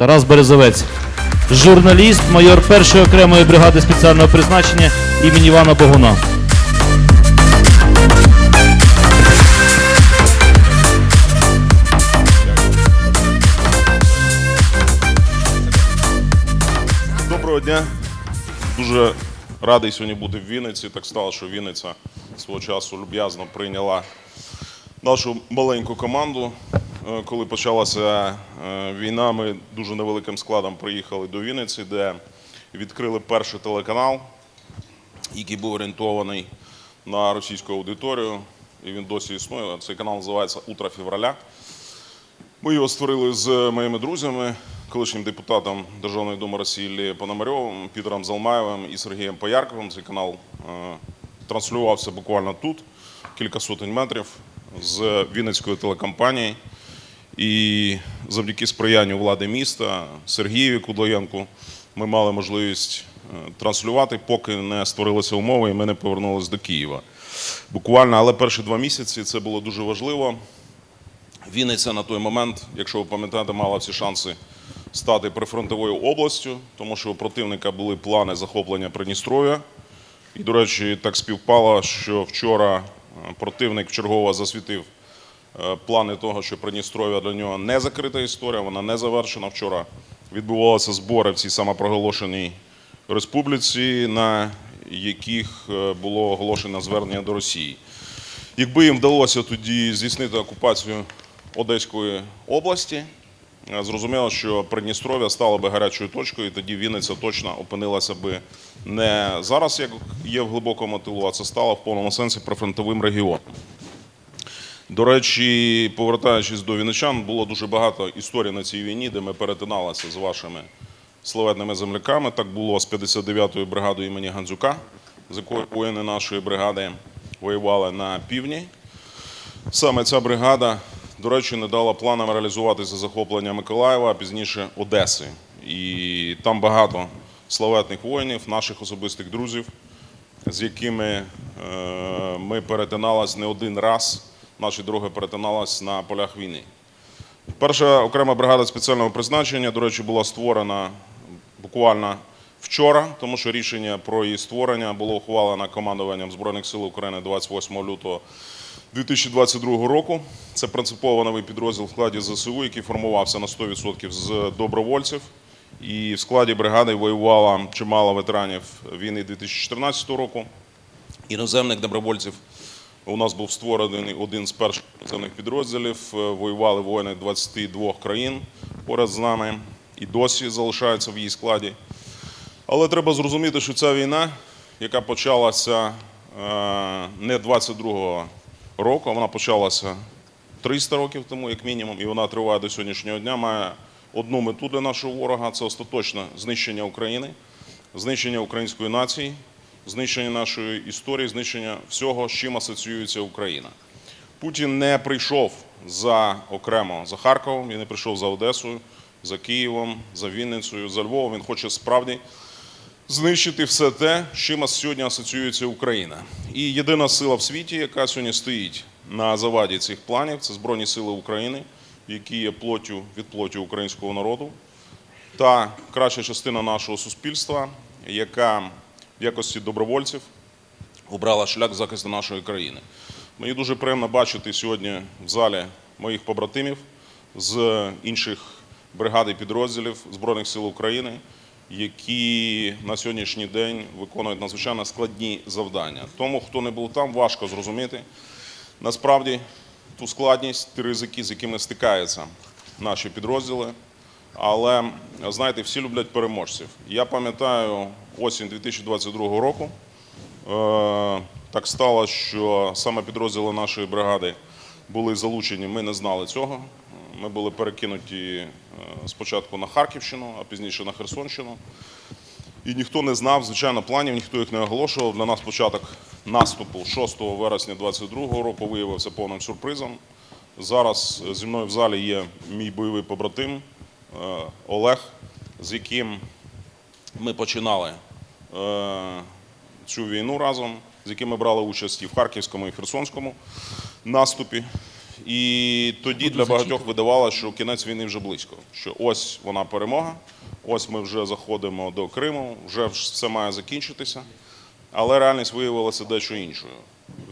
Тарас Березовець, журналіст, майор першої окремої бригади спеціального призначення імені Івана Богуна. Доброго дня. Дуже радий сьогодні бути в Вінниці. Так стало, що Вінниця свого часу люб'язно прийняла нашу маленьку команду. Е, Коли почалася е, війна, ми дуже невеликим складом приїхали до Вінниці, де відкрили перший телеканал, який був орієнтований на російську аудиторію. І він досі існує. Цей канал називається Утро февраля. Ми його створили з моїми друзями, колишнім депутатом Державної думи Росії Іллею Пономарьовим, Пітером Залмаєвим і Сергієм Поярковим. Цей канал е, транслювався буквально тут, кілька сотень метрів з Вінницької телекомпанії. І завдяки сприянню влади міста Сергієві Кудлоєнку ми мали можливість е, транслювати, поки не створилися умови, і ми не повернулися до Києва. Буквально, але перші два місяці це було дуже важливо. Вінниця на той момент, якщо ви пам'ятаєте, мала всі шанси стати прифронтовою областю, тому що у противника були плани захоплення Придністров'я. І, до речі, так співпало, що вчора е, противник вчергово засвітив плани того, що Придністров'я для нього не закрита історія, вона не завершена. Вчора відбувалися збори в цій самопроголошеній республіці, на яких е, було оголошено звернення до Росії. Якби їм вдалося тоді здійснити окупацію Одеської області, е, зрозуміло, що Придністров'я стало би гарячою точкою, і тоді Вінниця точно опинилася би не зараз, як є в глибокому тилу, а це стало в повному сенсі прифронтовим регіоном. До речі, повертаючись до вінничан, було дуже багато історій на цій війні, де ми перетиналися з вашими славетними земляками. Так було з 59-ю бригадою імені Гандзюка, з якою воїни нашої бригади воювали на півдні. Саме ця бригада, до речі, не дала планам реалізуватися захоплення Миколаєва, а пізніше Одеси. І там багато славетних воїнів, наших особистих друзів, з якими е, ми перетиналися не один раз. Наші дороги перетиналися на полях війни. Перша окрема бригада спеціального призначення, до речі, була створена буквально вчора, тому що рішення про її створення було ухвалено командуванням Збройних сил України 28 лютого 2022 року. Це принципово новий підрозділ в складі ЗСУ, який формувався на 100% з добровольців. І в складі бригади воювало чимало ветеранів війни 2014 року, іноземних добровольців. У нас був створений один з перших іноземних підрозділів. Е, Воювали воїни 22 країн поряд з нами і досі залишаються в її складі. Але треба зрозуміти, що ця війна, яка почалася е, не 22-го року, вона почалася 300 років тому, як мінімум, і вона триває до сьогоднішнього дня, має одну мету для нашого ворога це остаточне знищення України, знищення української нації, знищення нашої історії, знищення всього, з чим асоціюється Україна. Путін не прийшов за окремо за Харковом, він не прийшов за Одесою, за Києвом, за Вінницею, за Львовом. Він хоче справді знищити все те, з чим сьогодні асоціюється Україна. І єдина сила в світі, яка сьогодні стоїть на заваді цих планів, це Збройні Сили України, які є плоттю від плоті українського народу, та краща частина нашого суспільства, яка в якості добровольців обрала шлях захисту нашої країни. Мені дуже приємно бачити сьогодні в залі моїх побратимів з інших бригад і підрозділів Збройних сил України, які на сьогоднішній день виконують надзвичайно складні завдання. Тому, хто не був там, важко зрозуміти насправді ту складність, ті ризики, з якими стикаються наші підрозділи. Але знаєте, всі люблять переможців. Я пам'ятаю осінь 2022 року. Е, Так стало, що саме підрозділи нашої бригади були залучені. Ми не знали цього. Ми були перекинуті е, спочатку на Харківщину, а пізніше на Херсонщину. І ніхто не знав, звичайно, планів, ніхто їх не оголошував. Для нас початок наступу 6 вересня 2022 року виявився повним сюрпризом. Зараз зі мною в залі є мій бойовий побратим е, Олег, з яким ми починали е, цю війну разом, з яким ми брали участь і в Харківському, і в Херсонському наступі. І тоді для багатьох видавалося, що кінець війни вже близько. Що ось вона перемога, ось ми вже заходимо до Криму, вже все має закінчитися. Але реальність виявилася дещо іншою.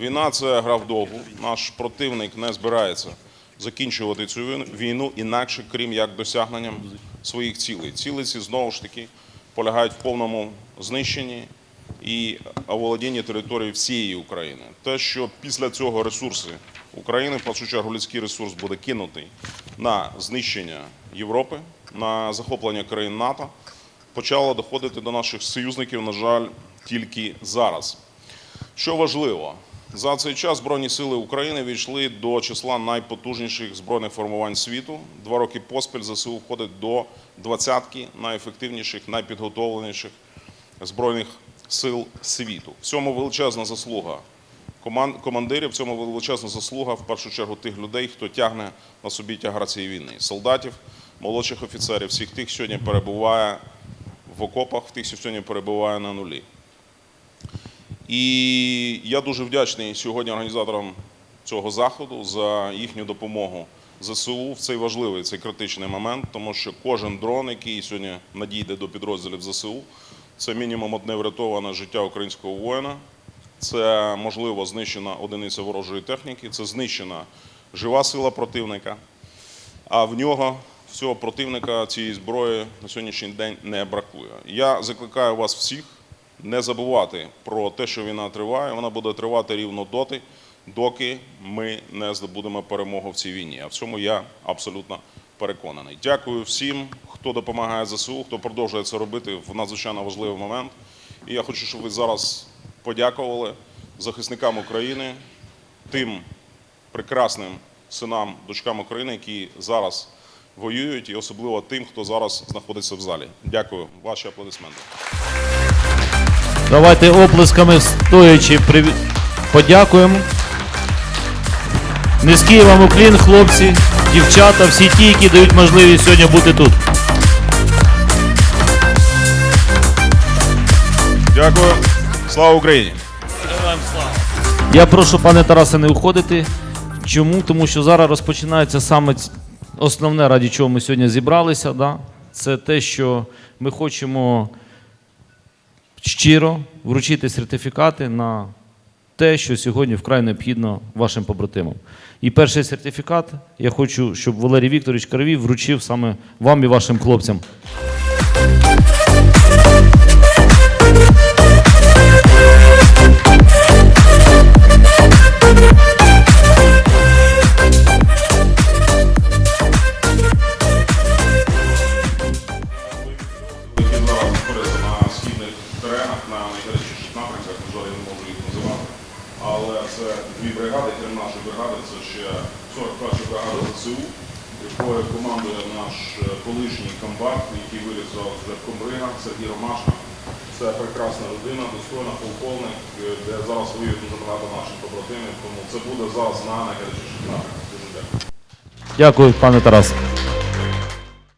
Війна це гра вдовгу. Наш противник не збирається закінчувати цю війну- інакше, крім як досягненням своїх цілей. Цілі ці знову ж таки полягають в повному знищенні і оволодінні території всієї України. Те, що після цього ресурси України, в першу чергу людський ресурс, буде кинутий на знищення Європи, на захоплення країн НАТО, почало доходити до наших союзників, на жаль, тільки зараз. Що важливо, за цей час Збройні сили України війшли до числа найпотужніших збройних формувань світу. Два роки поспіль ЗСУ входить до двадцятки найефективніших, найпідготовленіших збройних сил світу. В цьому величезна заслуга коман- командирів, в цьому величезна заслуга в першу чергу тих людей, хто тягне на собі тягар цієї війни. Солдатів, молодших офіцерів, всіх тих, хто сьогодні перебуває в окопах, тих, хто сьогодні перебуває на нулі. І я дуже вдячний сьогодні організаторам цього заходу за їхню допомогу ЗСУ в цей важливий, цей критичний момент, тому що кожен дрон, який сьогодні надійде до підрозділів ЗСУ, це мінімум одне врятоване життя українського воїна. Це можливо знищена одиниця ворожої техніки, це знищена жива сила противника. А в нього в цього противника цієї зброї на сьогоднішній день не бракує. Я закликаю вас всіх не забувати про те, що війна триває. Вона буде тривати рівно доти, доки ми не здобудемо перемогу в цій війні. А в цьому я абсолютно переконаний. Дякую всім, хто допомагає ЗСУ, хто продовжує це робити в надзвичайно важливий момент. І я хочу, щоб ви зараз подякували захисникам України, тим прекрасним синам, дочкам України, які зараз воюють, і особливо тим, хто зараз знаходиться в залі. Дякую. Ваші аплодисменти. Давайте оплесками стоячи приві... подякуємо. Низький вам уклін, хлопці, дівчата, всі ті, які дають можливість сьогодні бути тут. Дякую. Слава Україні! Я прошу, пане Тарасе, не уходити. Чому? Тому що зараз розпочинається саме основне, раді чого ми сьогодні зібралися. Да? Це те, що ми хочемо щиро вручити сертифікати на те, що сьогодні вкрай необхідно вашим побратимам. І перший сертифікат я хочу, щоб Валерій Вікторович Каравій вручив саме вам і вашим хлопцям. Наш е, колишній комбат, який вирізав з Комбрига, Сергій Ромашко. Це прекрасна людина, достойна полковник, е, де зараз воюють дуже багато наших побратимів, тому це буде зараз на найгарячіших напрямках. Дуже дякую. Дякую, пане Тарас.